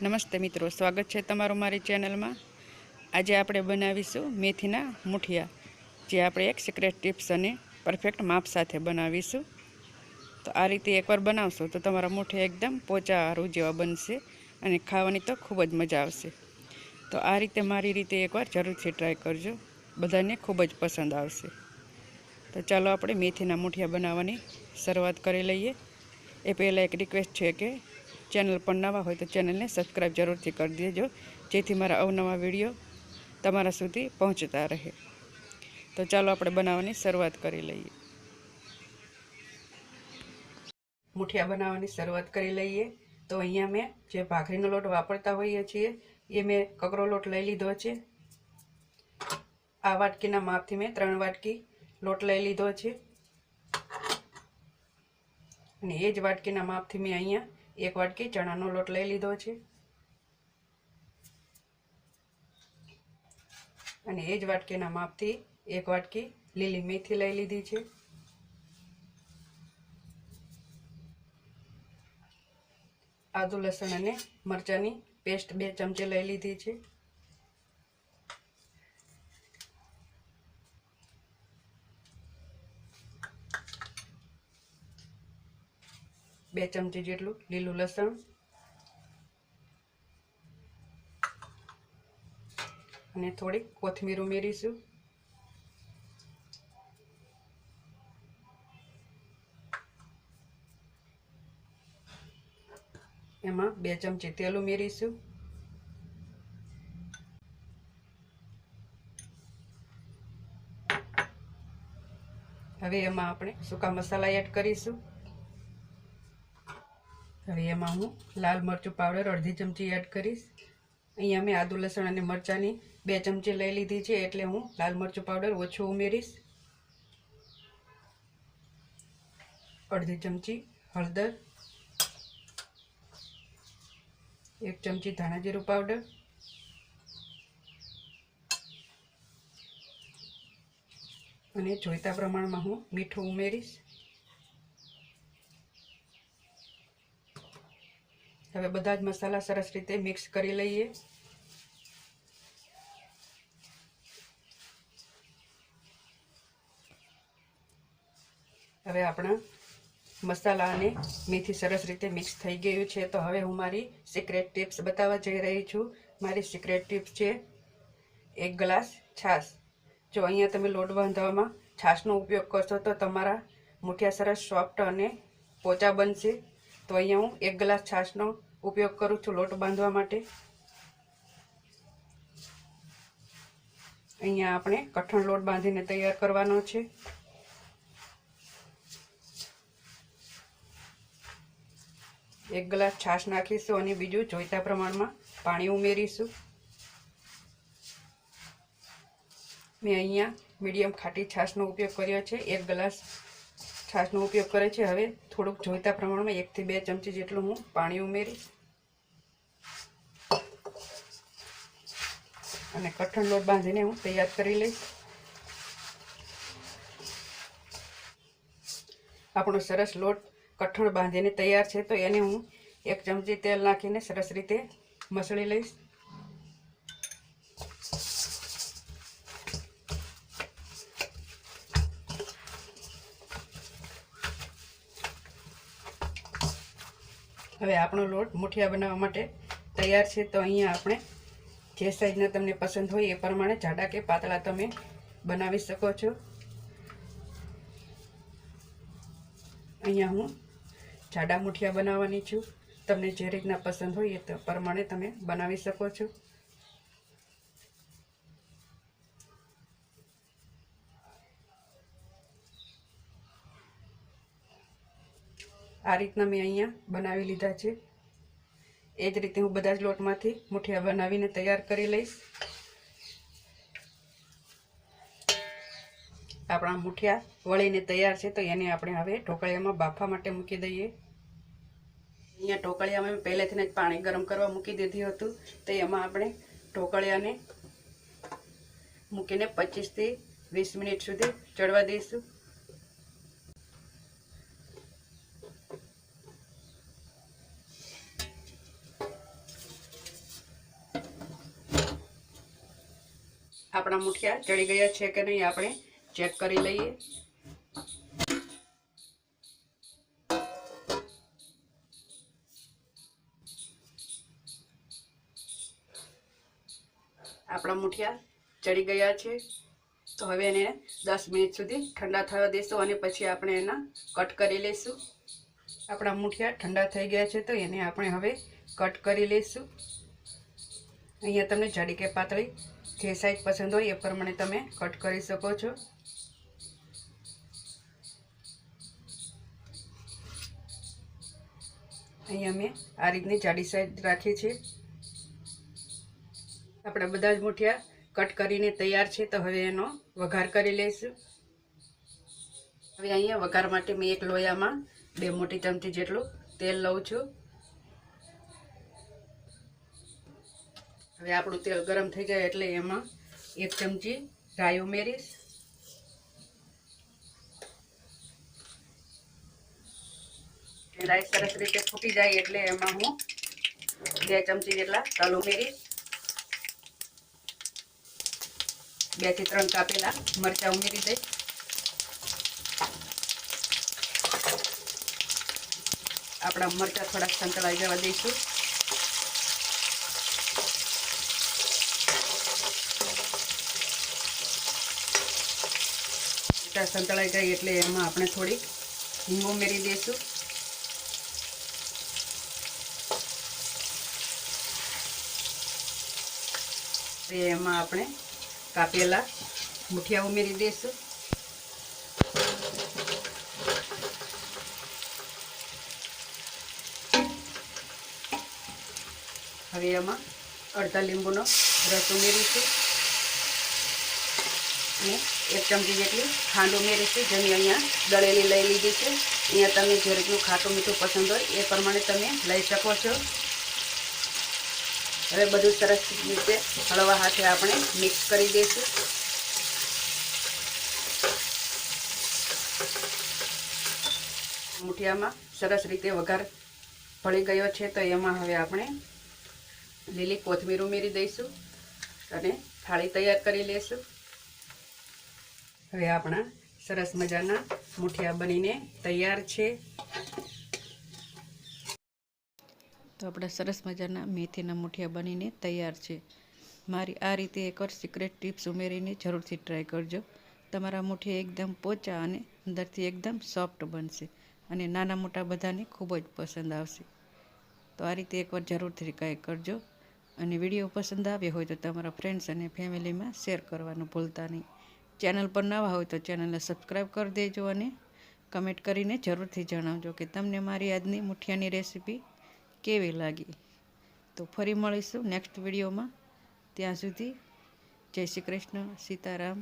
નમસ્તે મિત્રો, સ્વાગત છે તમારું મારી ચેનલમાં. આજે આપણે બનાવીશું મેથીના મુઠિયા, જે આપણે એક સિક્રેટ ટિપ્સ અને પરફેક્ટ માપ સાથે બનાવીશું. તો આ રીતે એકવાર બનાવશો તો તમારા મુઠિયા એકદમ પોચા જેવા બનશે અને ખાવાની તો ખૂબ જ મજા આવશે. તો આ રીતે મારી રીતે એકવાર જરૂરથી ટ્રાય કરજો, બધાને ખૂબ જ પસંદ આવશે. તો ચાલો આપણે મેથીના મુઠિયા બનાવવાની શરૂઆત કરી લઈએ. એ પહેલાં એક રિક્વેસ્ટ છે કે ચેનલ પર નવા હોય તો ચેનલને સબસ્ક્રાઈબ જરૂરથી કરી દેજો. જેથી મારા અવનવા વીડિયો તમારા સુધી પહોંચતા રહે. તો ચાલો આપણે બનાવવાની શરૂઆત કરી લઈએ. મુઠિયા બનાવવાની શરૂઆત કરી લઈએ. તો અહીંયા મેં જે ભાખરીનો લોટ વાપરતા હોઈએ છીએ, એ મેં કકરો લોટ લઈ લીધો છે. આ વાટકીના માપથી મેં ત્રણ વાટકી લોટ લઈ લીધો છે. અને એ જ વાટકીના માપથી મેં અહીંયા એક વાટકી ચણાનો લોટ લઈ લીધો છે. અને એ જ વાટકીના માપથી એક વાટકી લીલી મેથી લઈ લીધી છે. આદુ, લસણ અને મરચાંની પેસ્ટ બે ચમચી લઈ લીધી છે. બે ચમચી જેટલું લીલું લસણ. અને થોડીક કોથમીર ઉમેરીશું. એમાં બે ચમચી તેલ ઉમેરીશું. હવે એમાં આપણે સૂકા મસાલા એડ કરીશું. હવે એમાં હું લાલ મરચું પાવડર અડધી ચમચી એડ કરીશ. અહીંયા મેં આદુ, લસણ અને મરચાંની બે ચમચી લઈ લીધી છે એટલે હું લાલ મરચું પાવડર ઓછું ઉમેરીશ. અડધી ચમચી હળદર, એક ચમચી ધાણા જીરું પાવડર અને જોઈતા પ્રમાણમાં હું મીઠું ઉમેરીશ. હવે બધા જ મસાલા સરસ રીતે મિક્સ કરી લઈએ. હવે આપણા મસાલા અને મેથી સરસ રીતે મિક્સ થઈ ગયું છે. તો હવે હું મારી સિક્રેટ ટિપ્સ બતાવવા જઈ રહી છું. મારી સિક્રેટ ટિપ્સ છે, એક ગ્લાસ છાશ. જો અહીંયા તમે લોટ બાંધવામાં છાશનો ઉપયોગ કરશો તો તમારા મુઠિયા સરસ સોફ્ટ અને પોચા બનશે. તો અહીંયા હું એક ગ્લાસ છાશનો ઉપયોગ કરું છું લોટ બાંધવા માટે. અહીંયા આપણે કઠણ લોટ બાંધીને તૈયાર કરવાનો છે. એક ગ્લાસ છાશ નાખીશું અને બીજું જોઈતા પ્રમાણમાં પાણી ઉમેરીશું. મેં અહીંયા મીડિયમ ખાટી છાશનો ઉપયોગ કર્યો છે. એક ગ્લાસ છાશનો ઉપયોગ કરે છે. હવે થોડુંક જોઈતા પ્રમાણમાં એકથી બે ચમચી જેટલું હું પાણી ઉમેરીશ અને કઠણ લોટ બાંધીને હું તૈયાર કરી લઈશ. આપણો સરસ લોટ કઠણ બાંધીને તૈયાર છે, તો એને હું એક ચમચી તેલ નાખીને સરસ રીતે મસળી લઈશ. હવે આપણો લોટ મુઠિયા બનાવવા માટે તૈયાર છે. તો અહીંયા આપણે જે સાઈઝના તમને પસંદ હોય એ પ્રમાણે જાડા કે પાતળા તમે બનાવી શકો છો. અહીંયા હું જાડા મુઠિયા બનાવવાની છું. તમને જે રીતના પસંદ હોય એ પ્રમાણે તમે બનાવી શકો છો. આ રીતના મેં અહીંયા બનાવી લીધા છે. એ જ રીતે હું બધા જ લોટમાંથી મુઠિયા બનાવીને તૈયાર કરી લઈશ. આપણા મુઠિયા વળીને તૈયાર છે, તો એને આપણે હવે ઢોકળિયામાં બાફવા માટે મૂકી દઈએ. અહીંયા ઢોકળિયામાં મેં પહેલેથી જ પાણી ગરમ કરવા મૂકી દીધું હતું. તો એમાં આપણે ઢોકળિયાને મૂકીને પચીસથી વીસ મિનિટ સુધી ચડવા દઈશું. આપણા મુઠિયા ચડી ગયા છે કે નહીં આપણે ચેક કરી લઈએ. આપણા મુઠિયા ચડી ગયા છે. તો હવે એને દસ મિનિટ સુધી ઠંડા થવા દઈશું અને પછી આપણે એના કટ કરી લઈશું. આપણા મુઠિયા ઠંડા થઈ ગયા છે તો એને આપણે હવે કટ કરી લઈશું. અહીંયા તમને જાડી કે પાતળી જે સાઈઝ પસંદ હોય એ પ્રમાણે તમે કટ કરી શકો છો. અહીંયા મેં આ રીતની જાડી સાઈડ રાખી છે. આપણા બધા જ મૂઠિયા કટ કરીને તૈયાર છે તો હવે એનો વઘાર કરી લઈશું. હવે અહીંયા વઘાર માટે મેં એક લોયામાં બે મોટી ચમચી જેટલું તેલ લઉં છું. હવે આપણું તેલ ગરમ થઈ જાય એટલે એમાં એક ચમચી રાઈ ઉમેરીશ રાઈ સરસ રીતે ફૂટી જાય એટલે એમાં હું બે ચમચી જેટલા તલ ઉમેરીશ બેથી ત્રણ કાપેલા મરચાં ઉમેરી દઈશ. આપણા મરચાં થોડાક સંતળાઈ જવા દઈશું. મરચાં સંતળાઈ જાય એટલે એમાં આપણે થોડીક હિંગ ઉમેરી દઈશું. એમાં આપણે કાપેલા મુઠિયા ઉમેરી દઈશું. હવે એમાં અડધા લીંબુનો રસ ઉમેરીશું. અને એક ચમચી જેટલી ખાંડ ઉમેરીશું જેની અહીંયા દળેલી લઈ લીધી છે. અહીંયા તમે જે રીતનું ખાટું મીઠું પસંદ હોય એ પ્રમાણે તમે લઈ શકો છો. હવે બધું સરસ રીતે હળવા હાથે આપણે મિક્સ કરી દઈશું. મુઠિયામાં સરસ રીતે વઘાર ભળી ગયો છે, તો એમાં હવે આપણે લીલી કોથમીર ઉમેરી દઈશું અને થાળી તૈયાર કરી લઈશું. હવે આપણા સરસ મજાના મુઠિયા બનીને તૈયાર છે. તો આપણા સરસ મજાના મેથીના મુઠિયા બનીને તૈયાર છે. મારી આ રીતે એકવાર સિક્રેટ ટિપ્સ ઉમેરીને જરૂરથી ટ્રાય કરજો. તમારા મુઠિયા એકદમ પોચા અને અંદરથી એકદમ સોફ્ટ બનશે અને નાના મોટા બધાને ખૂબ જ પસંદ આવશે. તો આ રીતે એકવાર જરૂરથી ટ્રાય કરજો. અને વીડિયો પસંદ આવ્યો હોય તો તમારા ફ્રેન્ડ્સ અને ફેમિલીમાં શેર કરવાનું ભૂલતા નહીં. ચેનલ પર નવા હોય તો ચેનલને સબસ્ક્રાઈબ કરી દેજો અને કમેન્ટ કરીને જરૂરથી જણાવજો કે તમને મારી આજની મુઠિયાની રેસીપી કેવી લાગી. તો ફરી મળીશું નેક્સ્ટ વિડીયોમાં. ત્યાં સુધી જય શ્રી કૃષ્ણ, સીતારામ.